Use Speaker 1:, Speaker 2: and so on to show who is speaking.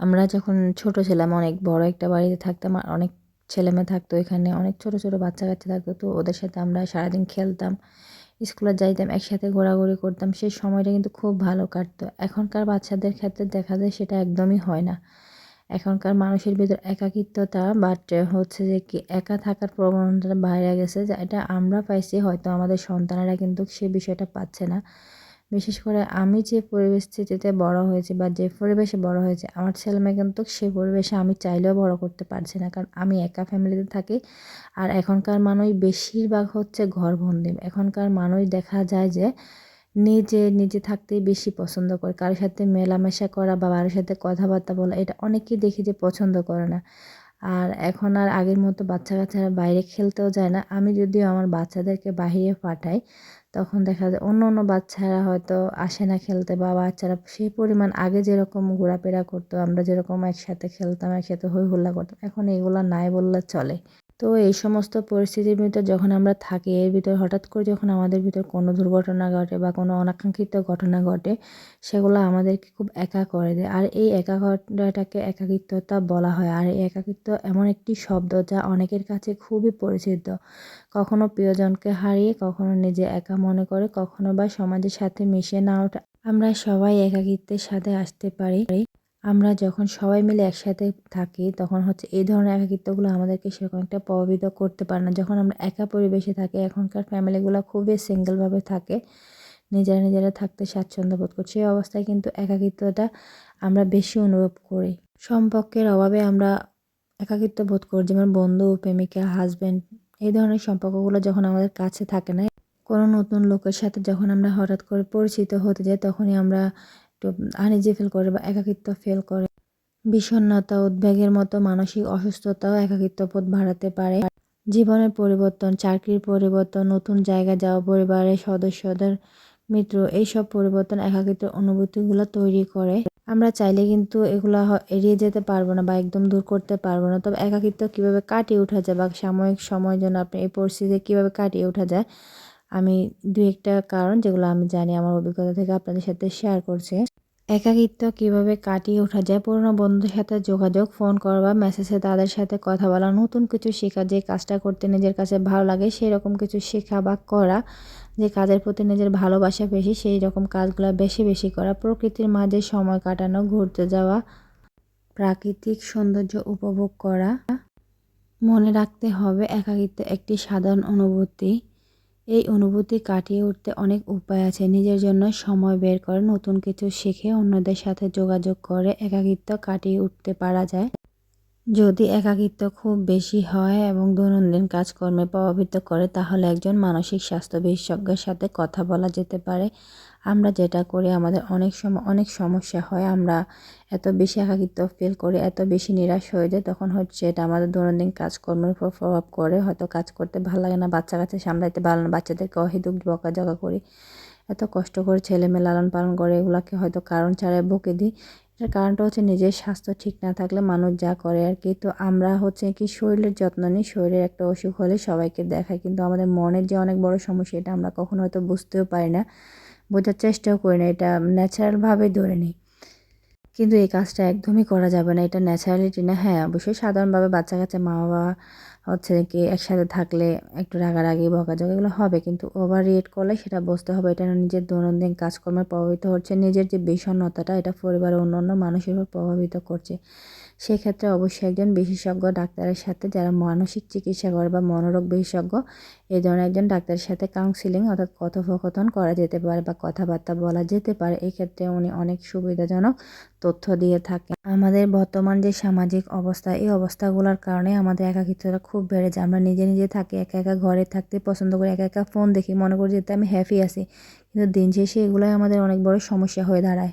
Speaker 1: আমরা যখন ছোট ছিলাম, অনেক বড় একটা বাড়িতে থাকতাম, আর অনেক ছেলেমেয়ে থাকতো এখানে, অনেক ছোট ছোট বাচ্চা কাচ্চা থাকতো, তো ওদের সাথে আমরা সারাদিন খেলতাম, স্কুলে যাইতাম, একসাথে ঘোরাঘুরি করতাম, সেই সময়টা কিন্তু খুব ভালো কাটতো। এখনকার বাচ্চাদের ক্ষেত্রে দেখা যায় সেটা একদমই হয় না। এখনকার মানুষের ভিতর একাকিত্বতা বাট হচ্ছে যে কি, একা থাকার প্রবণতাটা বাইরে গেছে, যে, এটা আমরা পাইছি, হয়তো আমাদের সন্তানেরা কিন্তু সে বিষয়টা পাচ্ছে না। বিশেষ করে আমি যে পরিস্থিতিতে বড় হয়েছি বা যে পরিবেশে বড় হয়েছে, আমার ছেলেমেয়ে কিন্তু সেই পরিবেশে আমি চাইলেও বড় করতে পারছি না। কারণ আমি একা ফ্যামিলিতে থাকি আর এখনকার মানুষ বেশিরভাগ হচ্ছে ঘরবন্দি। এখনকার মানুষ দেখা যায় যে নিজে নিজে থাকতেই বেশি পছন্দ করে। কারোর সাথে মেলামেশা করা বা কারোর সাথে কথাবার্তা বলা, এটা অনেকেই দেখি যে পছন্দ করে না। আর এখন আর আগের মতো বাচ্চা কাচ্চারা বাইরে খেলতেও যায় না। আমি যদিও আমার বাচ্চাদেরকে বাহিরে পাঠাই তখন দেখা যায় অন্য অন্য বাচ্চারা হয়তো আসে না খেলতে বা বাচ্চারা সেই পরিমাণ আগে যেরকম ঘোরাফেরা করতো, আমরা যেরকম একসাথে খেলতাম, একসাথে হই হুল্লা করতাম, এখন এগুলো নাই বললে চলে। তো এই সমস্ত পরিস্থিতির ভিতর যখন আমরা থাকি, এর ভিতর হঠাৎ করে যখন আমাদের ভিতর কোনো দুর্ঘটনা ঘটে বা কোনো অনাকাঙ্ক্ষিত ঘটনা ঘটে, সেগুলো আমাদেরকে খুব একা করে দেয়। আর এই একা ঘটনাটাকে একাকিত্বতা বলা হয়। আর এই একাকিত্ব এমন একটি শব্দ যা অনেকের কাছে খুবই পরিচিত। কখনো প্রিয়জনকে হারিয়ে, কখনো নিজে একা মনে করে, কখনো বা সমাজের সাথে মিশে না ওঠা। আমরা সবাই একাকিত্বের সাথে আসতে পারি। আমরা যখন সবাই মিলে একসাথে থাকি, তখন হচ্ছে এই ধরনের একাকিত্বগুলো আমাদেরকে সেরকম একটা প্রভাবিত করতে পারে না। যখন আমরা একা পরিবেশে থাকি, এখনকার ফ্যামিলিগুলো খুবই সিঙ্গেলভাবে থাকে, নিজেরা নিজেরা থাকতে স্বাচ্ছন্দ্য বোধ করছে। সেই অবস্থায় কিন্তু একাকিত্বটা আমরা বেশি অনুভব করি। সম্পর্কের অভাবে আমরা একাকিত্ব বোধ করি, যেমন বন্ধু, প্রেমিকা হাজব্যান্ড এই ধরনের সম্পর্কগুলো যখন আমাদের কাছে থাকে না, কোনো নতুন লোকের সাথে যখন আমরা হঠাৎ করে পরিচিত হতে যাই, তখনই আমরা আনিজি ফিল করে বা একাকিত্ব ফিল করে। বিষণ্ণতা, উদ্বেগের মতো মানসিক অসুস্থতাও একাকিত্ব বোধ বাড়াতে পারে। জীবনের পরিবর্তন, চাকরির পরিবর্তন, নতুন জায়গায় যাওয়া, পরিবারের সদস্যদের মিত্র, এইসব পরিবর্তন একাকিত্ব অনুভূতিগুলো তৈরি করে। আমরা চাইলে কিন্তু এগুলো এড়িয়ে যেতে পারব না বা একদম দূর করতে পারব না। তবে একাকিত্ব কীভাবে কাটিয়ে ওঠা যায় বা সাময়িক সময়ের জন্য আপনি এই পরিস্থিতি কীভাবে কাটিয়ে ওঠা যায় আমি দু একটা কারণ যেগুলো আমি জানি আমার অভিজ্ঞতা থেকে আপনাদের সাথে শেয়ার করছি। একাকিত্ব কীভাবে কাটিয়ে ওঠা যায়, পুরনো বন্ধুদের সাথে যোগাযোগ ফোন করা বা মেসেজে তাদের সাথে কথা বলা, নতুন কিছু শেখা, যে কাজটা করতে নিজের কাছে ভালো লাগে সেই রকম কিছু শেখা বা করা, যে কাজের প্রতি নিজের ভালোবাসা বেশি সেই রকম কাজগুলো বেশি বেশি করা, প্রকৃতির মাঝে সময় কাটানো, ঘুরতে যাওয়া, প্রাকৃতিক সৌন্দর্য উপভোগ করা। মনে রাখতে হবে একাকিত্ব একটি সাধারণ অনুভূতি। এই অনুভূতি কাটিয়ে উঠতে অনেক উপায় আছে। নিজের জন্য সময় বের করে, নতুন কিছু শিখে, অন্যদের সাথে যোগাযোগ করে, একাকিত্ব কাটিয়ে উঠতে পারা যায়। যদি একাকিত্ব খুব বেশি হয় এবং দৈনন্দিন কাজকর্মে প্রভাবিত করে, তাহলে একজন মানসিক স্বাস্থ্য বিশেষজ্ঞের সাথে কথা বলা যেতে পারে। আমরা যেটা করি, আমাদের অনেক সময়, অনেক সমস্যা হয়। আমরা এত বেশি একাকিত্ব ফিল করি, এত বেশি নিরাশ হয়ে যায় তখন হচ্ছে এটা আমাদের দৈনন্দিন কাজকর্মের উপর প্রভাব করে। হয়তো কাজ করতে ভালো লাগে না, বাচ্চা কাছে সামলাইতে ভালো না, বাচ্চাদেরকে অহেতুক বকাঝকা করি। এত কষ্ট করে ছেলে মেয়ে লালন পালন করে, এগুলাকে হয়তো কারণ ছাড়াই বকে দিই। এটার কারণটা হচ্ছে নিজের স্বাস্থ্য ঠিক না থাকলে মানুষ যা করে আর কি। তো আমরা হচ্ছে কি শরীরের যত্ন নিই, শরীরের একটা অসুখ হলে সবাইকে দেখায় কিন্তু আমাদের মনের যে অনেক বড় সমস্যা, এটা আমরা কখনো হয়তো বুঝতেও পারি না। বোঝার চেষ্টাও করি না, এটা ন্যাচারালভাবে ধরে নিই। কিন্তু এই কাজটা একদমই করা যাবে না, এটা ন্যাচারালিটি না হ্যাঁ অবশ্যই সাধারণভাবে বাচ্চা কাচ্চা মা বাবা হচ্ছে কি একসাথে থাকলে একটু রাগারাগি, বকাঝকা এগুলো হবে, কিন্তু ওভার রিয়েট করলে সেটা বুঝতে হবে, এটা নিজের দৈনন্দিন কাজকর্মে প্রভাবিত হচ্ছে, নিজের যে বিষণ্ণতাটা, এটা পরিবারের অন্য অন্য মানুষের উপর প্রভাবিত করছে। সেক্ষেত্রে অবশ্যই একজন বিশেষজ্ঞ ডাক্তারের সাথে, যারা মানসিক চিকিৎসা করে বা মনোরোগ বিশেষজ্ঞ এই ধরনের একজন ডাক্তারের সাথে কাউন্সিলিং অর্থাৎ কথোপকথন করা যেতে পারে বা কথাবার্তা বলা যেতে পারে। এক্ষেত্রে উনি অনেক সুবিধাজনক তথ্য দিয়ে থাকে আমাদের বর্তমান যে সামাজিক অবস্থা, এই অবস্থাগুলোর কারণে আমাদের একাকিত্বটা খুব বেড়ে যায়। আমরা নিজে নিজে থাকি, একা একা ঘরে থাকতে পছন্দ করি, একা একা ফোন দেখি, মনে করি যেতে আমি হ্যাপি আছি। কিন্তু দিন শেষে এগুলোই আমাদের অনেক বড় সমস্যা হয়ে দাঁড়ায়।